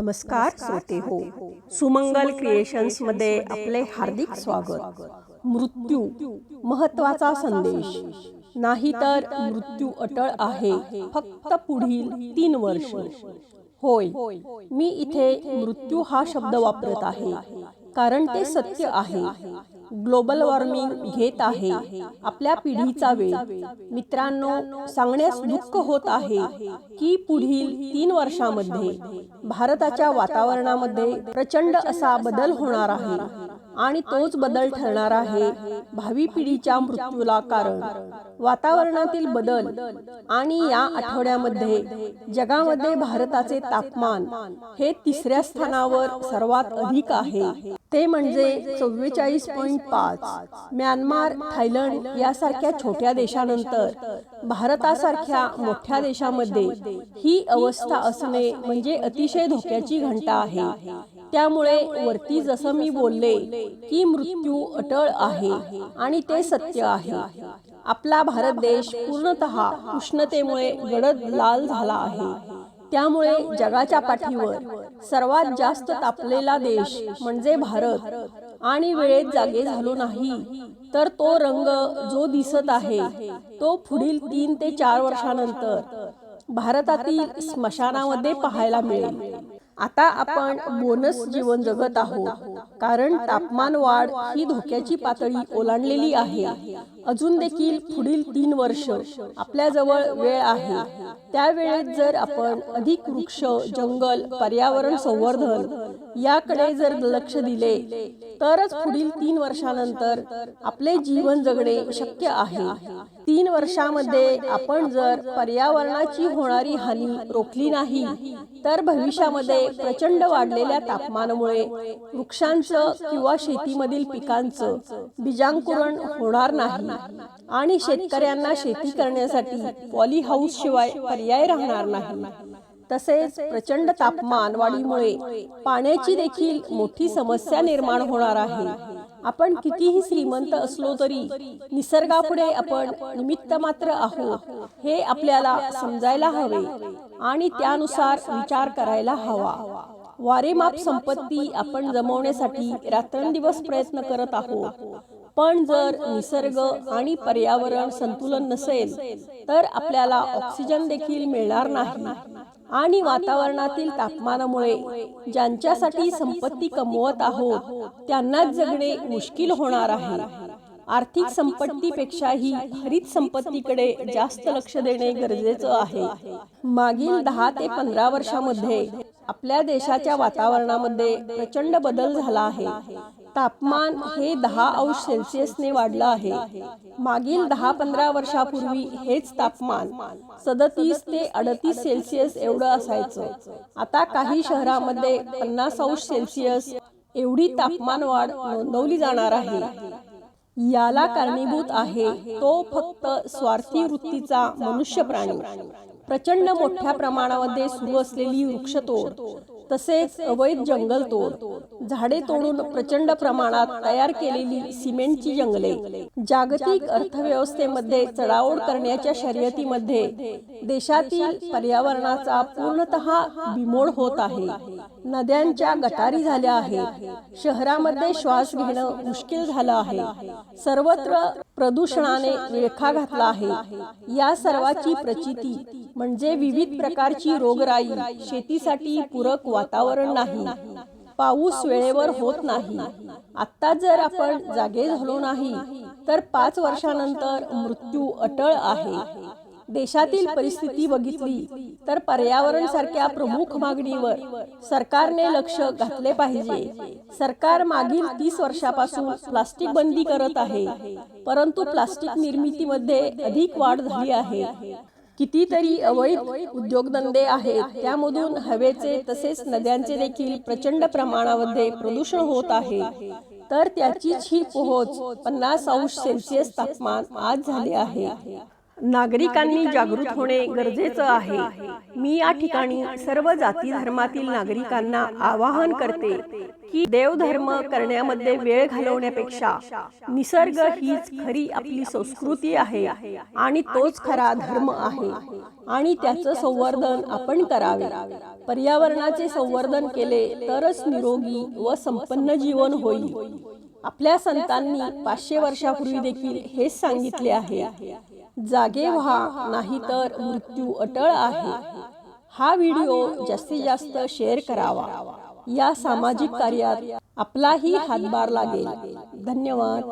नमस्कार श्रोते हो. सुमंगल क्रिएशन्समध्ये आपले हार्दिक स्वागत. मृत्यू महत्त्वाचा संदेश. नाही तर मृत्यू अटळ आहे. फक्त पुढील तीन वर्ष. होय. मी इथे मृत्यू हा शब्द वापरत आहे. कारण ते सत्य आहे. ग्लोबल वॉर्मिंग घेत आहे. आपल्या पिढीचा वेळ. मित्रांनो सांगण्यास दुःख होत आहे की पुढील तीन वर्षामध्ये भारताच्या वातावरणामध्ये प्रचंड असा बदल होणार आहे आणि तोच बदल ठरणार आहे भावी पिढीच्या मृत्यूला कारण. वातावरणातील बदल आणि या आठवड्यामध्ये जगामध्ये भारताचे तापमान हे तिसऱ्या स्थानावर सर्वात अधिक आहे. ते म्हणजे चव्वेचाळीस पॉईंट पाच. म्यानमार थायलंड यासारख्या छोट्या देशानंतर भारतासारख्या मोठ्या देशामध्ये ही अवस्था असणे म्हणजे अतिशय धोक्याची घंटा आहे. त्यामुळे वरती जसं मी बोलले की मृत्यू अटळ आहे आणि ते सत्य आहे. आपला भारत देश पूर्णतः उष्णतेमुळे गडद लाल झाला आहे. त्यामुळे जगाच्या पाठीवर सर्वात जास्त तापलेला देश म्हणजे भारत. आणि वेळेत जागे झालो नाही तर तो रंग जो दिसत आहे तो पुढील तीन ते चार वर्षानंतर भारतातील स्मशानामध्ये पाहायला मिळेल. आता आपण बोनस जीवन जगत आहोत कारण तापमान वाढ ही धोक्याची पातळी ओलांडलेली आहे. अजून देखील पुढील तीन वर्ष आपल्याजवळ वेळ आहे. त्यावेळेत जर आपण अधिक वृक्ष जंगल पर्यावरण संवर्धन याकडे जर लक्ष दिले तरच पुढील तीन वर्षानंतर आपले जीवन जगणे शक्य आहे. तीन वर्षामध्ये आपण जर पर्यावरणाची होणारी हानी रोखली नाही तर भविष्यामध्ये प्रचंड वाढलेल्या तापमानामुळे वृक्षांचं किंवा शेतीमधील पिकांचं बीजांकुरण होणार नाही. आणि शेतकऱ्यांना शेती करण्यासाठी पॉली हाऊस शिवाय पर्याय राहणार नाही. तसेच प्रचंड तापमान वाढीमुळे पाण्याची देखील मोठी समस्या निर्माण होणार आहे. आपण कितीही श्रीमंत असलो तरी निसर्गापुढे आपण निमित्त मात्र आहोत हे आपल्याला समजायला हवे आणि त्यानुसार विचार करायला हवा. वारेमाप संपत्ती आपण जमवण्यासाठी रात्रंदिवस प्रयत्न करत आहोत. पण जर निसर्ग आणि पर्यावरण संतुलन नसेल तर आपल्याला ऑक्सिजन देखील मिळणार नाही. आणि वातावरणातील तापमानामुळे ज्यांच्यासाठी संपत्ती कमवत आहोत त्यांनाच जगणे मुश्किल होणार आहे. आर्थिक संपत्तीपेक्षाही हरित संपत्तीकडे जास्त लक्ष देणे गरजेचं आहे. मागील दहा ते पंधरा वर्षामध्ये आपल्या देशाच्या वातावरणामध्ये प्रचंड बदल झाला आहे. तापमान हे दहा अंश सेल्सिअसने वाढलं आहे. मागील दहा पंधरा वर्षापूर्वी हेच तापमान सदतीस ते अडतीस सेल्सिअस एवढं असायचं. आता काही शहरामध्ये पन्नास अंश सेल्सिअस एवढी तापमान वाढ नोंदवली जाणार आहे. याला कारणीभूत आहे तो फक्त स्वार्थी वृत्तीचा मनुष्य प्राणी प्रचंड मोठ्या प्रमाणामध्ये सुरू असलेली वृक्षतोड तसेच अवैध जंगलतोड झाडे तोडून प्रचंड प्रमाणात तयार केलेली सिमेंटची जंगले जागतिक अर्थव्यवस्थेमध्ये चढाओढ करण्याच्या शर्यतीमध्ये देशातील पर्यावरणाचा पूर्णतः बिमोड होत आहे. नद्यांच्या गटारी झाल्या आहेत. शहरामध्ये श्वास घेणं मुश्किल झालं आहे. सर्वत्र प्रदूषणाने विळखा घातला आहे. या सर्वाची प्रचिती म्हणजे विविध प्रकारची रोगराई शेतीसाठी पूरक वातावरण नाही. पाऊस वेळेवर होत नाही. आता जर आपण जागे झालो नाही तर पाच वर्षानंतर मृत्यू अटळ आहे. देशातील परिस्थिती बघितली तर पर्यावरण सारख्या प्रमुख मागणीवर सरकारने लक्ष घातले पाहिजे. सरकार मागील तीस वर्षापासून प्लास्टिक बंदी करत आहे. परंतु प्लास्टिक निर्मितीमध्ये अधिक वाढ झाली आहे. कितीतरी अवैध उद्योगधंदे आहेत. त्यामधून हवेचे तसेच नद्यांचे देखील प्रचंड प्रमाणामध्ये प्रदूषण होत आहे. तर त्याचीच ही पोहोच पन्नास अंश सेल्सिअस तापमान आज झाले आहे. नागरिकांनी जागृत होणे गरजेचं आहे. मी या ठिकाणी सर्व जाती धर्मातील नागरिकांना आवाहन करते की देवधर्म करण्यामध्ये वेळ घालवण्यापेक्षा निसर्ग हीच खरी आपली संस्कृती आहे आणि तोच खरा धर्म आहे. आणि त्याचं संवर्धन आपण करावे. पर्यावरणाचे संवर्धन केले तरच निरोगी व संपन्न जीवन होईल. आपल्या संतांनी पाचशे वर्षापूर्वी देखील हेच सांगितले आहे. जागे व्हा नाहीतर मृत्यू अटळ आहे. हा व्हिडिओ जास्तीत जास्त शेअर करावा. या सामाजिक कार्यात आपलाही हातभार लागेल. धन्यवाद.